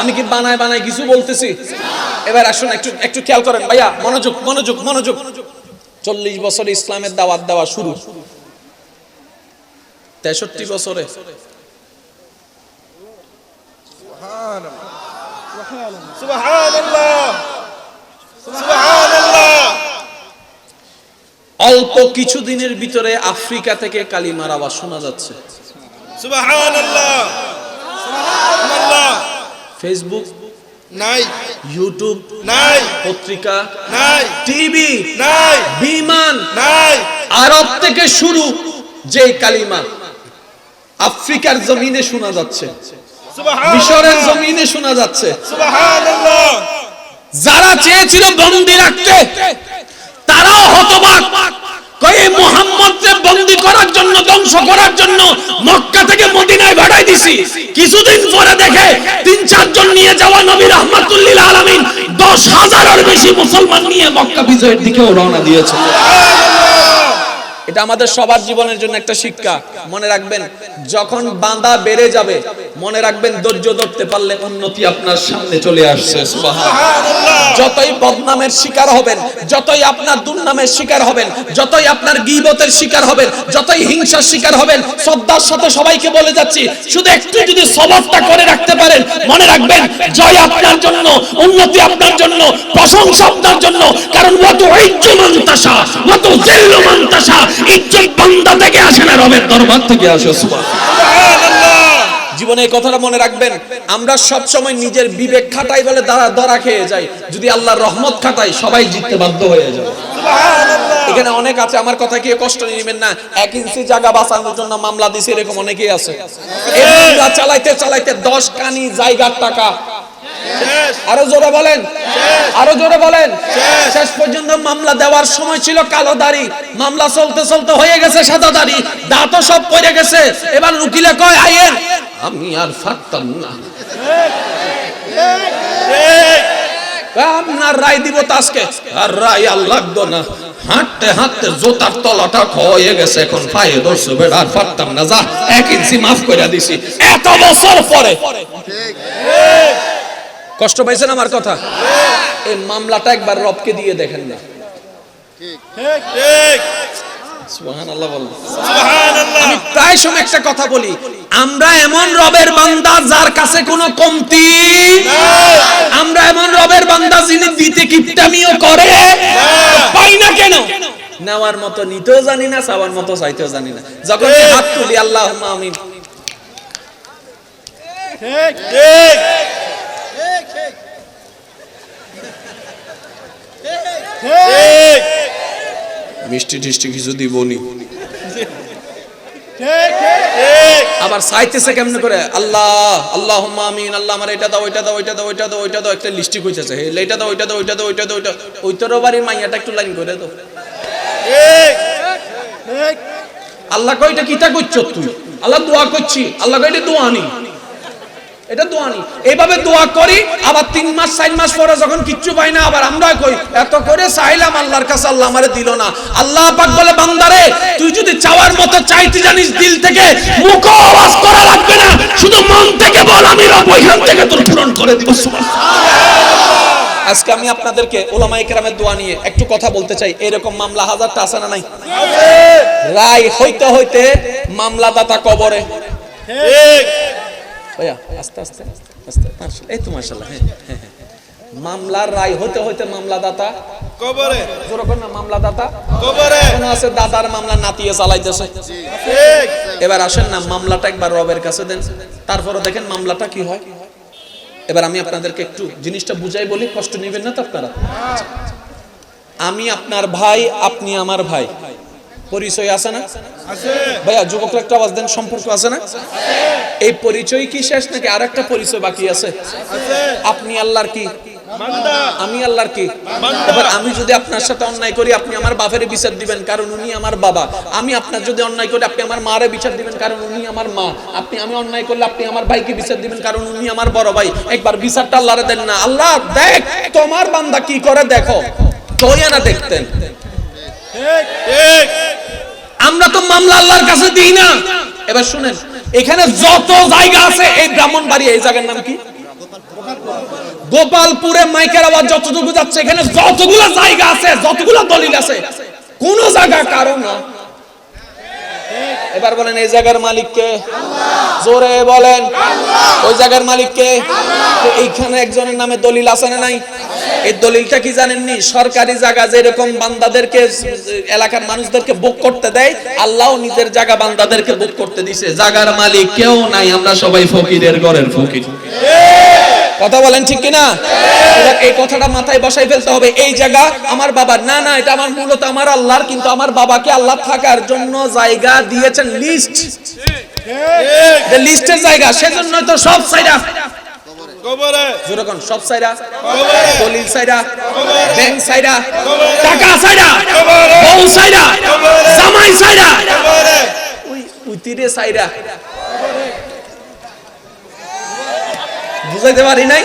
আমি কি বানায় বানায় কিছু বলতেছি? এবার আসুন, একটু একটু খেয়াল করেন। ভাইয়া, মনোযোগ মনোযোগ মনোযোগ। চল্লিশ বছর ইসলামের দাওয়াত দেওয়া শুরু। তেষট্টি বছরে। অল্প কিছু দিনের ভিতরে আফ্রিকা থেকে কালিমার আওয়াজ শোনা যাচ্ছে। সুবহানাল্লাহ। ফেসবুক নাই। ইউটিউব নাই। পত্রিকা নাই। টিভি নাই। বিমান নাই। আরব থেকে শুরু যে কালিমা আফ্রিকার জমিনে শোনা যাচ্ছে। মিশরের জমিনে শোনা যাচ্ছে। যারা চেয়েছিল বন্দি রাখতে তারাও হতবাক। কয়ে করার জন্য, ধ্বংস করার জন্য মক্কা থেকে মদিনায় ভাড়াই দিছি। কিছুদিন পরে দেখে তিন, চারজন নিয়ে যাওয়া নবী আলামিন দশ হাজারের বেশি মুসলমান নিয়ে মক্কা বিজয়ের দিকেও রওনা দিয়েছে। এটা আমাদের সবার জীবনের জন্য একটা শিক্ষা। মনে রাখবেন, যখন বাঁধা বেড়ে যাবে মনে রাখবেন ধৈর্য ধরতে পারলে উন্নতি আপনার সামনে চলে আসছে যতই বদনামের শিকার হবেন যতই আপনার দুর্নামের শিকার হবেন যতই আপনার গীবতের শিকার হবেন যতই হিংসার শিকার হবেন শ্রদ্ধার সাথে সবাইকে বলে যাচ্ছি শুধু একটু যদি সবরটা করে রাখতে পারেন মনে রাখবেন জয় আপনার জন্য উন্নতি আপনার জন্য প্রশংসা আপনার জন্য কারণ অত ঐক্য মন্তাসা অত জিল্ল মন্তাসা ইজ্জত বান্দা থেকে আসে না রবের দরবার থেকে আসে সুবহানাল্লাহ। জীবনে এই কথাটা মনে রাখবেন আমরা সব সময় নিজের বিবেক খাটাই বলে দাঁড়া ধরা খেয়ে যাই। যদি আল্লাহর রহমত খাটাই সবাই জিততে বাধ্য হয়ে যাবে। এখানে অনেক আছে আমার কথা কি কষ্ট নিবেন না। এক ইঞ্চি জায়গা বাঁচানোর জন্য মামলা দিছে এরকম অনেকেই আছে। চালাইতে চালাইতে দশ কানি জায়গার টাকা। আরও জোরে বলেন। আরও জোরে বলেন। শেষ। পর্যন্ত মামলা দেওয়ার সময় ছিল কালো দাড়ি। মামলা চলতে চলতে হয়ে গেছে সাদা দাড়ি। দাঁতও সব পড়ে গেছে। এবার উকিলে কয় আইয়েন আমি আর পারতাম না। আপনার রায় দিব আজকে? আর রায় আর লাগতো না। হাঁটতে হাঁটতে জোতার তলাটা হয়ে গেছে। এখন পায়ে ধরছে বেড়া আর পারতাম না। যা এক ইঞ্চি মাফ করে দিছি। এত বছর পরে। কষ্ট পাইছেন আমার কথা? এই মামলাটা একবার রবকে দিয়ে দেখেন না। আমি প্রায় সময় একটা কথা বলি। আমরা এমন রবের বান্দা যার কাছে কোনো কমতি আমরা এমন রবের বান্দা যিনি দিতে কিপটামিও করে। পাই না কেন? নেওয়ার মতো নিতেও জানি না চাওয়ার মতো চাইতেও জানি না। যখন হাত তুলি আল্লাহ আমিন। ঠিক ঠিক ঠিক মিষ্টি টিষ্টি কিছু দিবনি। ঠিক আবার চাইতেছে কেমনে করে? আল্লাহ আল্লাহ আমিন আল্লাহ আমার এটা দাও ওইটা দাও ওইটা দাও ওইটা দাও ওইটা দাও একটা লিস্টি কইতেছে হে এইটা দাও ওইটা দাও ওইটা দাও ওইটা দাও ওইটা ওইটারও বাড়ির মাইয়াটা একটু লাইন করে দাও। ঠিক ঠিক। আল্লাহ কয় এটা কিতা করছ তুই? আল্লাহ দোয়া করছি। আল্লাহ কয় এটা দোয়া নি এটা দোয়া নি। এইভাবে দোয়া করি আবার তিন মাস চার মাস পরে যখন কিচ্ছু পাই না আবার আমরা কই এত করে চাইলাম আল্লাহর কাছে আল্লাহ আমারে দিল না। আল্লাহ পাক বলে বান্দারে তুই যদি চাওয়ার মতো চাইতে জানিস দিল থেকে মুখ আওয়াজ করা লাগবে না। শুধু মন থেকে বল আমি রব ওইখান থেকে তোর পূরণ করে দিব। আজকে আমি আপনাদেরকে ওলামায়ে কেরামের দোয়া নিয়ে একটু কথা বলতে চাই। এরকম মামলা হাজারটা আছে না নাই? রায় হইতে হইতে মামলাদাতা কবরে। ঠিক। ভাইয়া আস্তে আস্তে আস্তে এই তো মাশাআল্লাহ হ্যাঁ হ্যাঁ, হ্যাঁ। মামলার রায় হতে হইতে মামলাদাতা কবরে যেরকম না মামলাদাতা কবরে কোনো আছে দাদার মামলা নাতিয়ে চালাইতেছে। ঠিক। এবার আসেন না মামলাটা একবার রবের কাছে দেন। তারপরে দেখেন মামলাটা কি হয়। এবার আমি আপনাদেরকে একটু জিনিসটা বুঝাই বলি কষ্ট নেবেন না তো আপনারা? আমি আপনার ভাই আপনি আমার ভাই। পরিচয় আছে না? ভাইয়া যুবকরা একটা আওয়াজ দেন সম্পর্ক আছে না? এই পরিচয় কি শেষ নাকি আর একটা পরিচয় বাকি আছে? আপনি আল্লাহর কি? আমি আল্লাহর কি? এবার আমি যদি আপনার সাথে অন্যায় করি আপনি আমার বাপের বিচার দিবেন কারণ উনি আমার বাবা। আমি আপনার যদি অন্যায় করি আপনি আমার মারে বিচার দিবেন কারণ উনি আমার মা। আপনি আমি অন্যায় করলে আপনি আমার ভাইকে বিচার দিবেন কারণ উনি আমার বড় ভাই। একবার বিচারটা আল্লাহরে দেন না। আল্লাহ দেখ তোমার বান্দা কি করে দেখো? তোয়া না দেখতেন। আমরা তো মামলা আল্লাহর কাছে দিই না। এবার শুনেন, এখানে যত জায়গা আছে, এই ব্রাহ্মণ বাড়ি এই জায়গার নাম কি? গোপালপুরে মাইকের আওয়াজ যতটুকু যাচ্ছে, এখানে যতগুলো জায়গা আছে, যতগুলো দলিল আছে, কোন জায়গা কারও না। এবার বলেন, এই জায়গার মালিককে জোরে বলেন, ওই জায়গার মালিককে এইখানে একজনের নামে দলিল আছে না নাই? এই দলিলটা কি জানেননি? সরকারি জায়গা যেরকম বান্দাদেরকে এলাকার মানুষদেরকে বুক করতে দেয় আল্লাহ নিজের জায়গা বান্দাদেরকে বুক করতে দিছে। জায়গার মালিক কেউ নাই আমরা সবাই ফকিরের ঘরের ফকির। কথা বলেন ঠিক কিনা? এই কথাটা মাথায় বসাই ফেলতে হবে এই জায়গা আমার বাবার। না না এটা আমার মূলত আমার আল্লাহর কিন্তু আমার বাবাকে আল্লাহ থাকার জন্য জায়গা দিয়েছেন লিস্ট লিস্টের জায়গা সেজন্য তো সব সাইডা কবরে। যেরকম সব সাইডা? দলিল সাইডা? ব্যাংক টাকা বউ জামাই ওই ওই তীরে বুঝাইতে পারি নাই?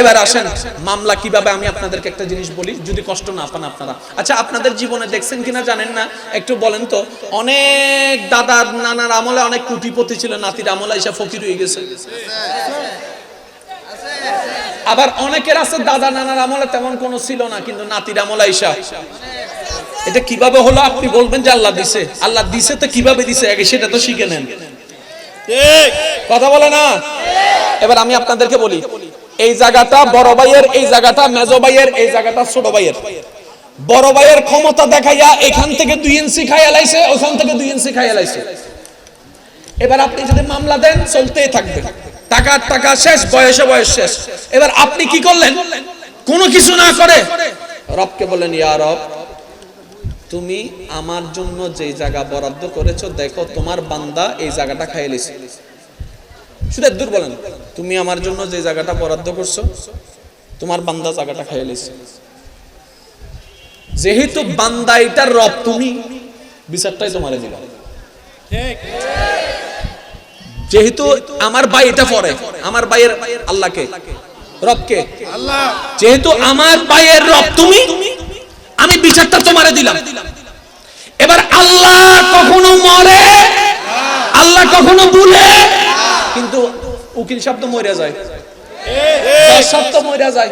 এবার আসেন মামলা কীভাবে আমি আপনাদেরকে একটা জিনিস বলি যদি কষ্ট না পান আপনারা। আচ্ছা আপনাদের জীবনে দেখছেন কিনা জানেন না? একটু বলেন তো। অনেক দাদার নানার আমলে অনেক কুটিপতি ছিল নাতির আমলে এসে ফকির হয়ে গেছে। আবার অনেকের আছে দাদা নানার আমলে তেমন কোনো ছিল না কিন্তু নাতির আমলে আইসা। এটা কীভাবে হলো আপনি বলবেন যে আল্লাহ দিছে? আল্লাহ দিছে তো কীভাবে দিছে? আগে সেটা তো শিখে নেন। কথা বলে না? এবার আমি আপনাদেরকে বলি এই জায়গাটা বড় ভাইয়ের এই জায়গাটা মেজো ভাইয়ের এই জায়গাটা ছোট ভাইয়ের। বড় ভাইয়ের ক্ষমতা দেখাইয়া এখান থেকে দুই ইঞ্চি খাইয়া লাইছে ওখান থেকে দুই ইঞ্চি খাইয়া লাইছে। এবার আপনি যদি মামলা দেন চলতেই থাকবে। টাকার টাকা শেষ, বয়সে বয়স শেষ। এবার আপনি কি করলেন? কোনো কিছু না করে রবকে বলেন ইয়া রব, তুমি আমার জন্য যে জায়গা বরাদ্দ করেছ, দেখো তোমার বান্দা এই জায়গাটা খাইয়ে লিছে শুধু দূর বলেন, তুমি আমার জন্য যে জায়গাটা বরাদ্দ করছ, তোমার বান্দা জায়গাটা খাইয়ে লিছে যেহেতু বান্দা এটার রব, তুমি বিচারটাই তোমারে দিলাম ঠিক। যেহেতু আমার ভাই এটা পড়ে আমার ভাইয়ের আল্লাহকে রবকে। আল্লাহ। যেহেতু আমার ভাইয়ের রব তুমি আমি বিচারটা তোমারে দিলাম। এবার আল্লাহ কখনো মরে আল্লাহ কখনো ভুলে কিন্তু উকিল শব্দ মরে যায়। শব্দ মরে যায়।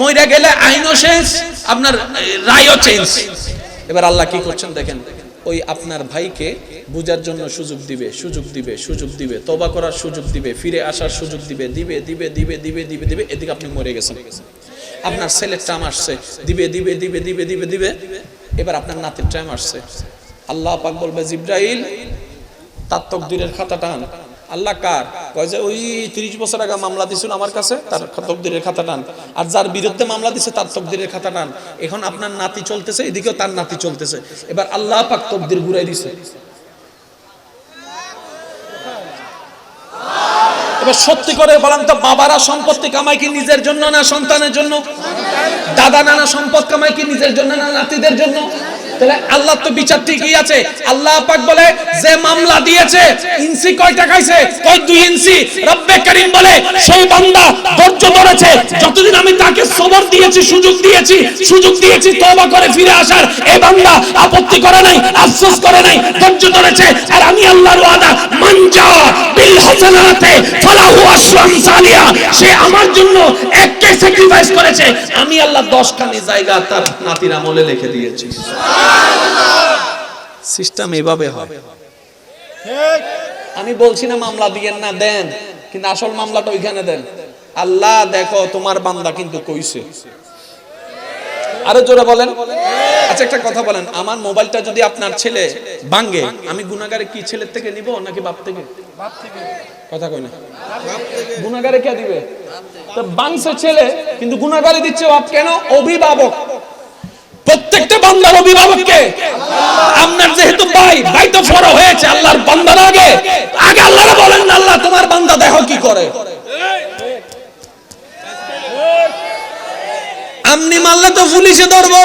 মরে গেলে আইনও শেষ আপনার রায়ও চেঞ্জ এবার আল্লাহ কি করছেন দেখেন? ওই আপনার ভাইকে বুঝার জন্য সুযোগ দিবে সুযোগ দিবে সুযোগ দিবে তবা করার সুযোগ দিবে ফিরে আসার সুযোগ দিবে দিবে দিবে দিবে দিবে দিবে দিবে এদিকে আপনি মরে গেছেন আপনার ছেলের টাইম আসছে দিবে দিবে দিবে দিবে দিবে দিবে এবার আপনার নাতির টাইম আসছে আল্লাহ পাক বলবে জিব্রাইল তার তকদিরের খাতা টান আল্লাহ কার? কয় যে ওই তিরিশ বছর আগে মামলা দিছিল আমার কাছে, তার তকদিরের খাতা টান। আর যার বিরুদ্ধে মামলা দিছে, তার তকদিরের খাতা টান। এখন আপনার নাতি চলতেছে, এদিকেও তার নাতি চলতেছে। এবার আল্লাহ পাক তকদির ঘুরাই দিছে। এবার সত্যি করে বলেন তো, বাবারা সম্পত্তি কামায় কি নিজের জন্য না সন্তানের জন্য? দাদা নানা সম্পদ কামায় কি নিজের জন্য না নাতিদের জন্য? তাহলে আল্লাহ তো বিচার ঠিকই আছে। আল্লাহ পাক বলে, যে মামলা দিয়েছে, ইঞ্চি কয় টাকাইছে? কয় দুই ইঞ্চি? রব্বে করিম বলে, সেই বান্দা ধৈর্য ধরেছে। যতদিন আমি তাকে সবর দিয়েছি, সুযোগ দিয়েছি সুযোগ দিয়েছি, তওবা করে ফিরে আসার, এই বান্দা আপত্তি করে নাই, আফসোস করে নাই, ধৈর্য ধরেছে। আর আমি আল্লাহর ওয়াদা মানজা বিল হাসানাতে ফালাহু আশরু আমসালিয়া সে আমার জন্য এক এককে স্যাক্রিফাইস করেছে। আমি আল্লাহ 10 খানি জায়গা তার নাতির আমলে লিখে দিয়েছি। সিস্টেম এভাবে হয়। আমি বলছি না মামলা দিয়েন না দেন, কিন্তু আসল মামলাটা ওইখানে দেন। আল্লাহ দেখো, তোমার বান্দা কিন্তু কইছে। আরও জোরে বলেন। আচ্ছা একটা কথা বলেন। আমার মোবাইলটা যদি আপনার ছেলে ভাঙ্গে আমি গুনাগারে কি ছেলের থেকে নিব নাকি বাপ থেকে? কথা কই না। গুনাগারে কে দিবে? তো বাংসে ছেলে, কিন্তু গুনাগারে দিচ্ছে বাপ। কেন? অভিভাবক। প্রত্যেকটা বান্দার অভিভাবককে, আপনার যেহেতু ভাই ভাই তো বড় হয়েছে, আল্লাহর বান্দার আগে আগে আল্লাহরে বলেন না, আল্লাহ, তোমার বান্দা দেখো কি করে। আমনি মারলে তো পুলিশে ধরবো।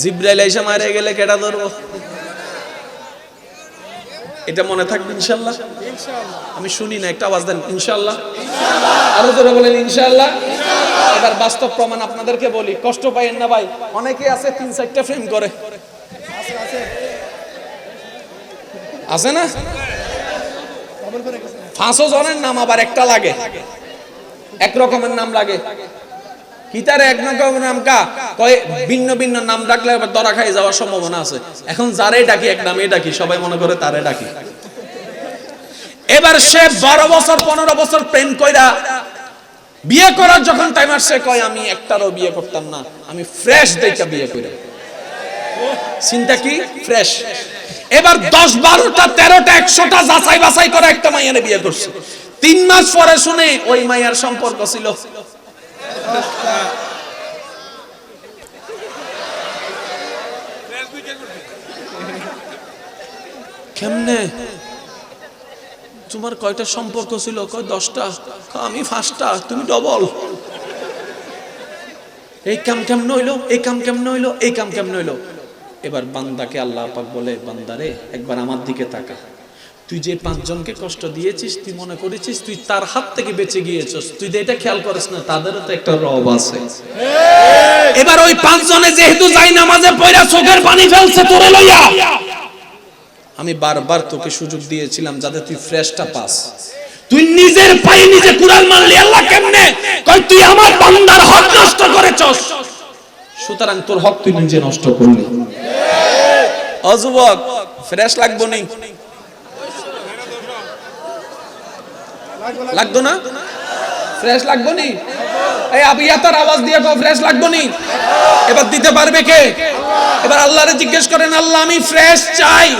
জিব্রাইল এসে মারে গেলে কেটা ধরবো? এটা মনে থাকবে ইনশাল্লাহ আমি শুনি না একটা আওয়াজ দেন ইনশাল্লাহ আরও জোরে বলেন ইনশাল্লাহ এবার বাস্তব প্রমাণ আপনাদেরকে বলি কষ্ট পাইয়েন না ভাই অনেকে আছে তিন চারটা ফ্রেম করে। আছে না? পাঁচশো জনের নাম আবার একটা লাগে। এক রকমের নাম লাগে। কিতারে এক নাম কা কয় ভিন্ন ভিন্ন নাম ডাকলে আবার দরা খাই যাওয়ার সম্ভাবনা আছে। এখন যারে ডাকি, এক নামে ডাকি, সবাই মনে করে তারে ডাকি। এবার সে বারো বছর, পনেরো বছর প্রেম কইরা বিয়ে করার যখন টাইম আসছে কয়, আমি একটারও বিয়ে করতাম না, আমি ফ্রেশ দেখে বিয়ে করি। চিন্তা কি? ফ্রেশ এবার দশ, বারোটা, তেরোটা, একশোটা যাচাই বাছাই করে একটা মাইয়ারে বিয়ে করছে। তিন মাস পরে শুনে ওই মাইয়ার সম্পর্ক ছিল কেমনে? তোমার কয়টা সম্পর্ক ছিল? কয় দশটা? আমি ফার্স্টটা তুমি ডবল এই কাম কেমন হইল? এই কাম কেমন হইল? এই কাম কেমন হইল? এবার বান্দাকে আল্লাহ পাক বলে বান্দারে একবার আমার দিকে তাকা। তুই যে পাঁচজনকে কষ্ট দিয়েছিস, তুই মনে করেছিস তুই তার হাত থেকে বেঁচে গিয়েছিস। তুই এটা খেয়াল করিস না, তাদেরও তো একটা রব আছে। এবার ওই পাঁচজনে যেহেতু যাই নামাজে পয়রা চোখের পানি ফেলছে, তোরে লইয়া। আমি বারবার তোকে সুযোগ দিয়েছিলাম যাতে তুই ফ্রেশটা পাস। তুই নিজের পায়ে নিজে কুড়াল মারলি, আল্লাহ কেমনে? কই তুই আমার বান্দার হক নষ্ট করেছস। সুতরাং তোর হক তুই নিজে নষ্ট করলি। অযুবক, ফ্রেশ লাগবো নি? লাগতো না? ফ্রেশ লাগবো নি? এই আবিয়াতার আওয়াজ দিয়ে কো ফ্রেশ লাগবো নি? এবার দিতে পারবে কে? এবার আল্লাহরে জিজ্ঞেস করেন, আল্লাহ, আমি ফ্রেশ চাই।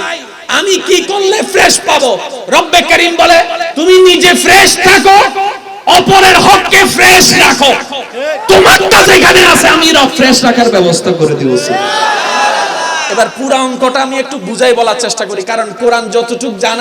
আমি কি করলে ফ্রেশ পাবো? রব্বে করিম বলে, তুমি নিজে ফ্রেশ থাকো, অপরের হককে ফ্রেশ রাখো। তোমারটা যেখানে আছে, আমি রব ফ্রেশ রাখার ব্যবস্থা করে দিয়েছি। এবার পুরো অঙ্কটা আমি একটু বুঝাই বলার চেষ্টা করি, কারণ কোরআন যতটুক জানা